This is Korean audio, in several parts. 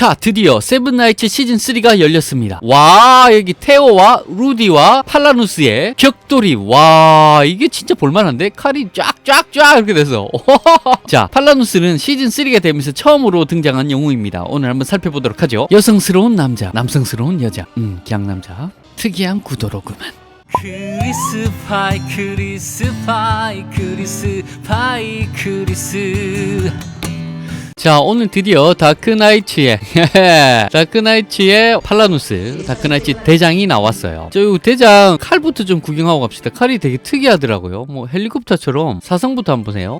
자, 드디어 세븐나이츠 시즌3가 열렸습니다. 와, 여기 테오와 루디와 팔라누스의 격돌이, 와, 이게 진짜 볼만한데? 칼이 쫙쫙쫙 이렇게 돼서. 자, 팔라누스는 시즌3가 되면서 처음으로 등장한 영웅입니다. 오늘 한번 살펴보도록 하죠. 여성스러운 남자, 남성스러운 여자, 음, 기양남자. 특이한 구도로구만. 크리스 파이, 크리스 파이, 크리스 파이, 크리스. 자 오늘 드디어 다크나이츠의 다크나이츠의 팔라누스 다크나이츠 대장이 나왔어요. 저 대장 칼부터 좀 구경하고 갑시다. 칼이 되게 특이하더라고요. 뭐 헬리콥터처럼 사성부터 한번 보세요.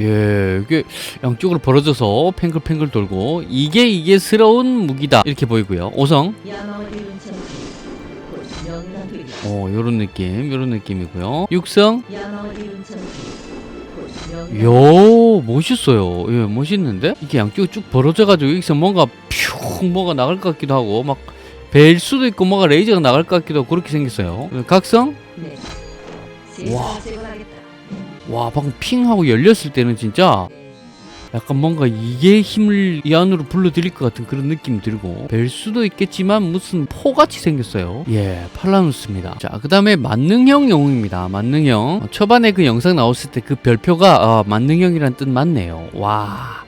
예 이게 양쪽으로 벌어져서 팽글팽글 돌고 이게 이게 스러운 무기다. 이렇게 보이고요. 오성. 어 요런 느낌 요런 느낌이고요. 육성 요 멋있어요. 예, 멋있는데 이게 양쪽이 쭉 벌어져가지고 여기서 뭔가 퓨 뭐가 나갈 것 같기도 하고 막 벨 수도 있고 뭐가 레이저가 나갈 것 같기도 하고 그렇게 생겼어요. 예, 각성 네 와. 와 방금 핑하고 열렸을 때는 진짜 약간 뭔가 이게 힘을 이 안으로 불러들일 것 같은 그런 느낌이 들고 벨 수도 있겠지만 무슨 포같이 생겼어요. 예 팔라누스입니다. 자 그 다음에 만능형 영웅입니다. 만능형. 어, 초반에 그 영상 나왔을 때 그 별표가 아, 만능형이란 뜻 맞네요. 와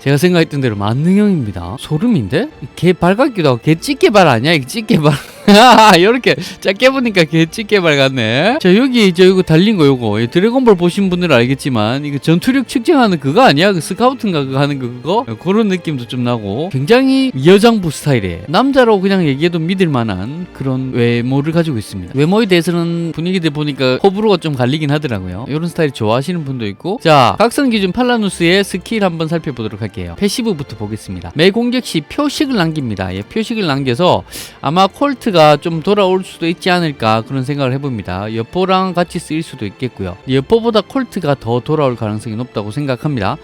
제가 생각했던 대로 만능형입니다. 소름인데? 개 발 같기도 하고 개 찌개발 아니야? 이게 찌개발 이렇게 작게 보니까 개 찌개발 같네. 자 여기 저 이거 달린 거 요거. 이 드래곤볼 보신 분들은 알겠지만 이거 전투력 측정하는 그거 아니야? 그 스카우트인가 그거 하는 거 그거? 그런 느낌도 좀 나고. 굉장히 여장부 스타일이에요 남자로 그냥 얘기해도 믿을 만한 그런 외모를 가지고 있습니다. 외모에 대해서는 분위기들 보니까 호불호가 좀 갈리긴 하더라고요. 이런 스타일 좋아하시는 분도 있고. 자 각성 기준 팔라누스의 스킬 한번 살펴보도록 할게요. 패시브부터 보겠습니다. 매 공격 시 표식을 남깁니다. 예, 표식을 남겨서 아마 콜트가 좀 돌아올 수도 있지 않을까 그런 생각을 해봅니다. 여포랑 같이 쓰일 수도 있겠고요. 여포보다 콜트가 더 돌아올 가능성이 높다고 생각합니다.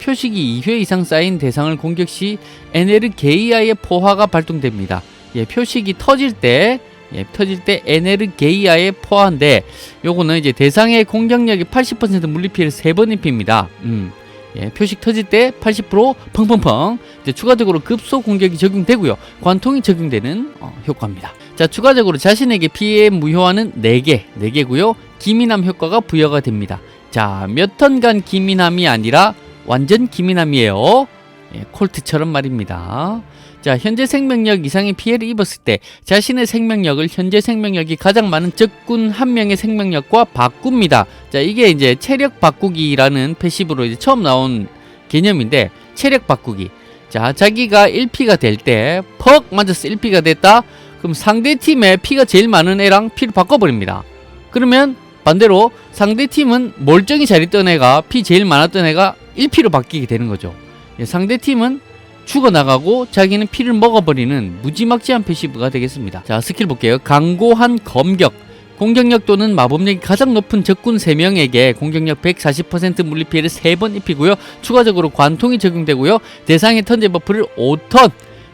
표식이 2회 이상 쌓인 대상을 공격 시 에네르 게이아의 포화가 발동됩니다. 예, 표식이 터질 때 예, 터질 때 에네르 게이아의 포화인데 요거는 이제 대상의 공격력이 80% 물리피해를 3번 입힙니다. 음. 예, 표식 터질 때 80% 펑펑펑 이제 추가적으로 급소 공격이 적용되고요. 관통이 적용되는 어, 효과입니다. 자, 추가적으로 자신에게 피해 무효화는 4개, 4개고요. 기민함 효과가 부여가 됩니다. 자, 몇 턴간 기민함이 아니라 완전 기민함이에요. 예, 콜트처럼 말입니다. 자, 현재 생명력 이상의 피해를 입었을 때 자신의 생명력을 현재 생명력이 가장 많은 적군 한 명의 생명력과 바꿉니다. 자, 이게 이제 체력 바꾸기라는 패시브로 이제 처음 나온 개념인데 체력 바꾸기. 자, 자기가 1피가 될 때 퍽 맞아서 1피가 됐다. 그럼 상대 팀의 피가 제일 많은 애랑 피를 바꿔 버립니다. 그러면 반대로 상대 팀은 멀쩡히 잘 있던 애가 피 제일 많았던 애가 1피로 바뀌게 되는 거죠. 예, 상대 팀은 죽어나가고 자기는 피를 먹어버리는 무지막지한 패시브가 되겠습니다. 자 스킬 볼게요. 강고한 검격 공격력 또는 마법력이 가장 높은 적군 3명에게 공격력 140% 물리 피해를 3번 입히고요. 추가적으로 관통이 적용되고요. 대상의 턴제 버프를 5턴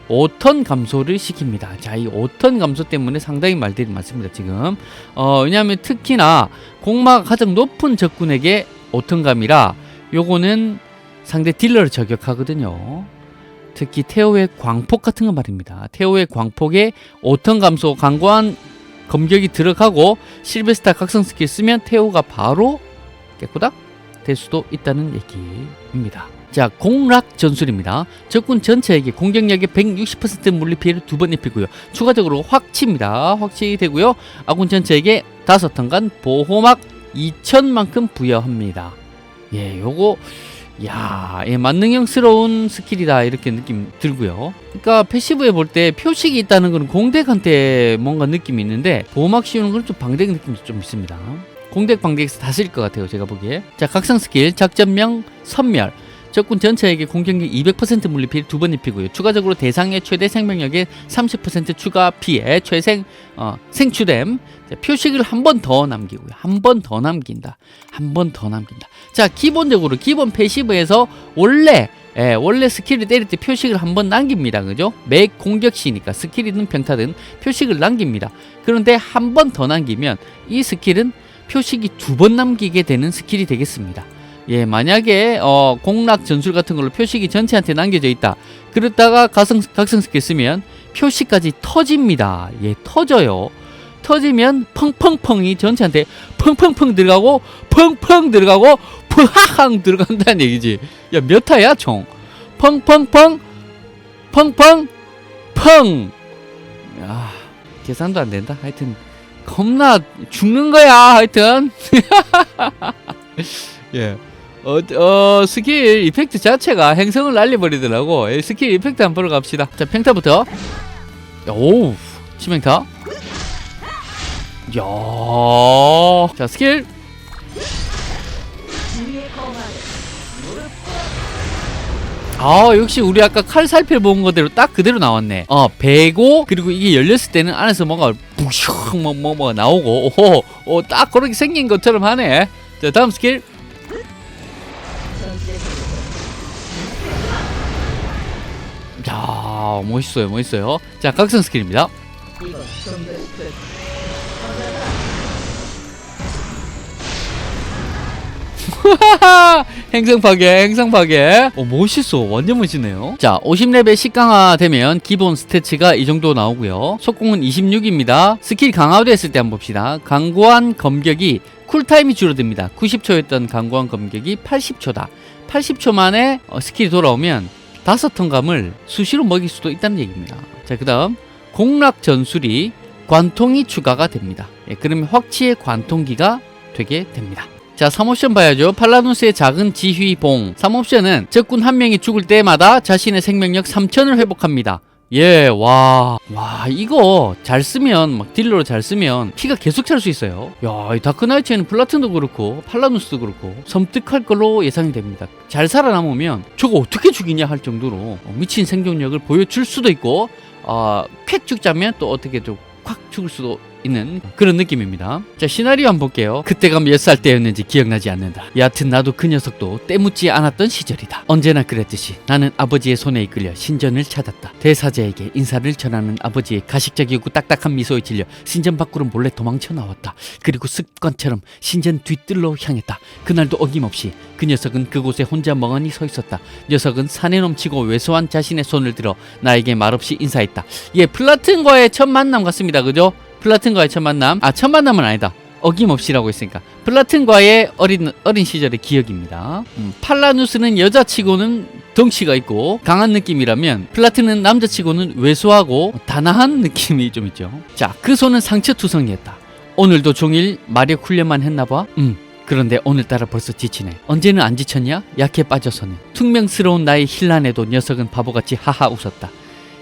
5턴 감소를 시킵니다. 자, 이 5턴 감소 때문에 상당히 말들이 많습니다, 지금. 어, 왜냐하면 특히나 공마가 가장 높은 적군에게 5턴 감이라 요거는 상대 딜러를 저격하거든요. 특히 테오의 광폭 같은 거 말입니다. 테오의 광폭에 5턴 감소 강고한 검격이 들어가고 실베스타 각성 스킬 쓰면 테오가 바로 깨꼬닥 될 수도 있다는 얘기입니다. 자, 공락 전술입니다. 적군 전체에게 공격력의 160% 물리 피해를 두 번 입히고요. 추가적으로 확치입니다. 확치 되고요. 아군 전체에게 다섯 턴간 보호막 2천만큼 부여합니다. 예, 요거 야, 예, 만능형스러운 스킬이다 이렇게 느낌 들고요. 그러니까 패시브에 볼 때 표식이 있다는 건 공덱한테 뭔가 느낌이 있는데 보호막 씌우는 건 좀 방덱 느낌도 좀 있습니다. 공덱 방덱에서 다 쓸 것 같아요 제가 보기에. 자, 각성 스킬 작전명 선멸. 적군 전체에게 공격력 200% 물리 피해 두번 입히고요. 추가적으로 대상의 최대 생명력의 30% 추가 피해 최생 어, 생추됨 자, 표식을 한 번 더 남기고요. 한 번 더 남긴다. 한 번 더 남긴다. 자 기본적으로 기본 패시브에서 원래 예, 원래 스킬을 때릴 때 표식을 한 번 남깁니다. 그죠? 매 공격 시니까 스킬이든 평타든 표식을 남깁니다. 그런데 한 번 더 남기면 이 스킬은 표식이 두 번 남기게 되는 스킬이 되겠습니다. 예, 만약에 어, 공락 전술 같은 걸로 표식이 전체한테 남겨져 있다. 그랬다가 가성, 각성스킬 쓰면 표시까지 터집니다. 예, 터져요. 터지면 펑펑펑이 전체한테 펑펑펑 들어가고 펑펑 들어가고 펑하항 들어간다는 얘기지. 야, 몇 타야 총? 펑펑펑 펑펑 펑. 야, 계산도 안 된다. 하여튼 겁나 죽는 거야. 하여튼. 예. 어, 어, 스킬 이펙트 자체가 행성을 날려버리더라고. 예, 스킬 이펙트 한번 보러 갑시다. 자, 팽타부터. 오, 치명타. 야, 자, 스킬. 아, 역시 우리 아까 칼 살펴본 거대로 딱 그대로 나왔네. 어, 배고, 그리고 이게 열렸을 때는 안에서 뭔가 부슉, 뭐, 뭐, 뭐 나오고, 오호, 어, 딱 그렇게 생긴 것처럼 하네. 자, 다음 스킬. 야, 멋있어요, 멋있어요. 자, 각성 스킬입니다. 행성 파괴, 행성 파괴. 어, 멋있어. 완전 멋있네요. 자, 50레벨 10강화 되면 기본 스태츠가 이 정도 나오고요. 속공은 26입니다. 스킬 강화됐을 때 한번 봅시다. 강고한 검격이 쿨타임이 줄어듭니다. 90초였던 강고한 검격이 80초다. 80초 만에 어, 스킬이 돌아오면 다섯 턴감을 수시로 먹일 수도 있다는 얘기입니다. 자, 그 다음 공락 전술이 관통이 추가가 됩니다. 예, 그러면 확치의 관통기가 되게 됩니다. 자, 3옵션 봐야죠. 팔라누스의 작은 지휘봉. 3옵션은 적군 한 명이 죽을 때마다 자신의 생명력 3000을 회복합니다. 예, 와. 와, 이거 잘 쓰면, 막 딜러로 잘 쓰면 피가 계속 찰 수 있어요. 야, 이 다크나이츠에는 플라튼도 그렇고, 팔라누스도 그렇고, 섬뜩할 걸로 예상이 됩니다. 잘 살아남으면 저거 어떻게 죽이냐 할 정도로 어, 미친 생존력을 보여줄 수도 있고, 아, 쾌 죽자면 또 어떻게 좀콱 죽을 수도 있는 그런 느낌입니다. 자, 시나리오 한번 볼게요. 그때가 몇 살 때였는지 기억나지 않는다. 여하튼 나도 그 녀석도 때묻지 않았던 시절이다. 언제나 그랬듯이 나는 아버지의 손에 이끌려 신전을 찾았다. 대사자에게 인사를 전하는 아버지의 가식적이고 딱딱한 미소에 질려 신전 밖으로 몰래 도망쳐 나왔다. 그리고 습관처럼 신전 뒤뜰로 향했다. 그날도 어김없이 그 녀석은 그곳에 혼자 멍하니 서 있었다. 녀석은 산에 넘치고 왜소한 자신의 손을 들어 나에게 말없이 인사했다. 예, 플라튼과의 첫 만남 같습니다. 그죠? 플라튼과의 첫 만남. 아, 첫 만남은 아니다. 어김없이라고 했으니까 플라튼과의 어린 어린 시절의 기억입니다. 음, 팔라누스는 여자치고는 덩치가 있고 강한 느낌이라면 플라튼은 남자치고는 왜소하고 단아한 느낌이 좀 있죠. 자, 그 손은 상처투성이었다. 오늘도 종일 마력 훈련만 했나봐. 음. 그런데 오늘따라 벌써 지치네. 언제는 안 지쳤냐? 약해 빠져서는. 퉁명스러운 나의 힐난에도 녀석은 바보같이 하하 웃었다.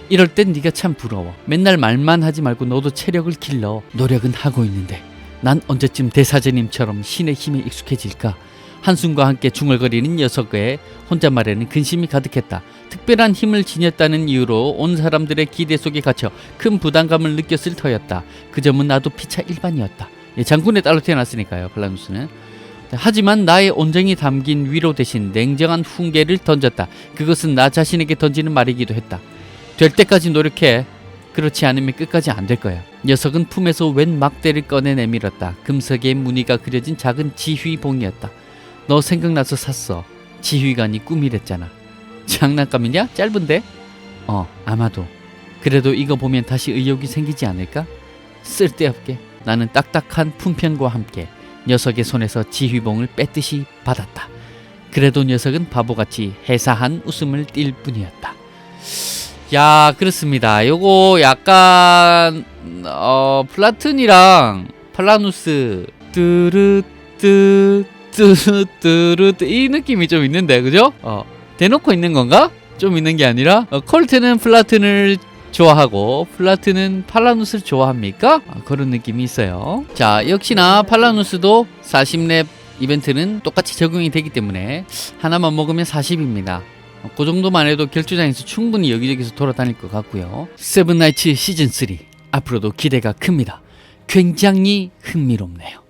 이럴 땐 네가 참 부러워. 맨날 말만 하지 말고 너도 체력을 길러. 노력은 하고 있는데 난 언제쯤 대사제님처럼 신의 힘에 익숙해질까? 한숨과 함께 중얼거리는 녀석의 혼잣말에는 근심이 가득했다. 특별한 힘을 지녔다는 이유로 온 사람들의 기대 속에 갇혀 큰 부담감을 느꼈을 터였다. 그 점은 나도 피차 일반이었다. 예, 장군의 딸로 태어났으니까요, 발라누스는. 하지만 나의 온정이 담긴 위로 대신 냉정한 훈계를 던졌다. 그것은 나 자신에게 던지는 말이기도 했다. 될 때까지 노력해. 그렇지 않으면 끝까지 안 될 거야. 녀석은 품에서 웬 막대를 꺼내 내밀었다. 금석의 무늬가 그려진 작은 지휘봉이었다. 너 생각나서 샀어. 지휘관이 꿈이랬잖아. 장난감이냐? 짧은데? 어, 아마도. 그래도 이거 보면 다시 의욕이 생기지 않을까? 쓸데없게. 나는 딱딱한 품편과 함께 녀석의 손에서 지휘봉을 뺏듯이 받았다. 그래도 녀석은 바보같이 해사한 웃음을 띌 뿐이었다. 야, 그렇습니다. 요거 약간 어 플라튼이랑 팔라누스 뚜르뜨 뚜뚜르뜨 이 느낌이 좀 있는데 그죠? 어 대놓고 있는 건가? 좀 있는 게 아니라 어, 콜트는 플라튼을 좋아하고 플라튼은 팔라누스를 좋아합니까? 아, 그런 느낌이 있어요. 자, 역시나 팔라누스도 40렙 이벤트는 똑같이 적용이 되기 때문에 하나만 먹으면 40입니다. 그 정도만 해도 결투장에서 충분히 여기저기서 돌아다닐 것 같고요. 세븐나이츠 시즌 3 앞으로도 기대가 큽니다. 굉장히 흥미롭네요.